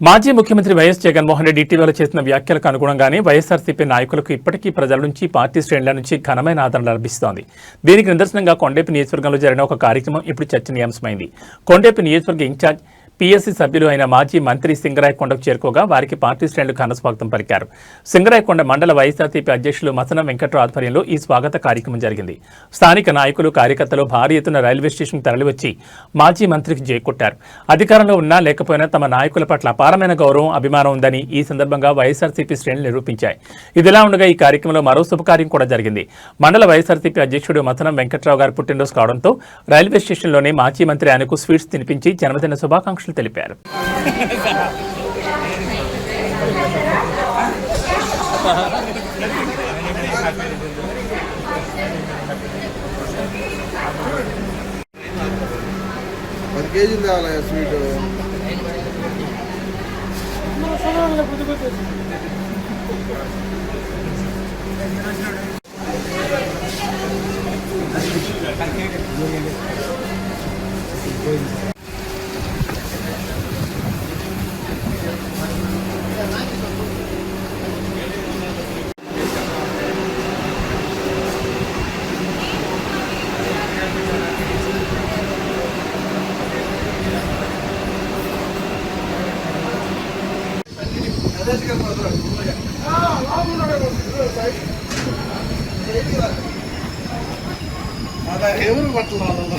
మాజీ ముఖ్యమంత్రి వైఎస్ జగన్మోహన్ రెడ్డి ఇటీవల చేసిన వ్యాఖ్యలకు అనుగుణంగానే వైఎస్ఆర్సీపీ నాయకులకు ఇప్పటికీ ప్రజల నుంచి పార్టీ శ్రేణుల నుంచి ఘనమైన ఆదరణ లభిస్తోంది. దీనికి నిదర్శనంగా కొండేపి నియోజకవర్గంలో జరిగిన ఒక కార్యక్రమం ఇప్పుడు చర్చనీయాంశమైంది. కొండేపి నియోజకవర్గ ఇన్ఛార్జ్ పీఎస్సీ సభ్యులు అయిన మాజీ మంత్రి సింగరాయకొండకు చేరుకోగా వారికి పార్టీ శ్రేణులు ఘన స్వాగతం పలికారు. సింగరాయకొండ మండల వైఎస్ఆర్సీపీ అధ్యక్షులు మసన వెంకట్రావు ఆధ్వర్యంలో ఈ స్వాగత కార్యక్రమం జరిగింది. స్థానిక నాయకులు కార్యకర్తలు భారీ ఎత్తున రైల్వే స్టేషన్ తరలివచ్చి మాజీ మంత్రికి జైకొట్టారు అధికారంలో ఉన్నా లేకపోయినా తమ నాయకుల పట్ల అపారమైన గౌరవం అభిమానం ఉందని ఈ సందర్భంగా వైఎస్ఆర్సీపీ శ్రేణులు నిరూపించాయి. ఇదిలా ఉండగా ఈ కార్యక్రమంలో మరో శుభకార్యం కూడా జరిగింది. మండల వైఎస్ఆర్సీపీ అధ్యక్షుడు మథనం వెంకట్రావు గారు పుట్టినరోజు కావడంతో రైల్వే స్టేషన్లోనే మాజీ మంత్రి ఆయనకు స్వీట్స్ తినిపించి జన్మదిన శుభాకాంక్షలు తెలిపారు. పది కేజీలు తేవాలి స్వీట్? ఎవరు పట్టలేదు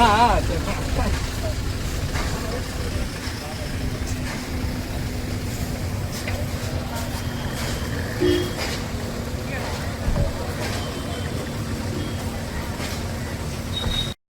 Ah, ah, ah.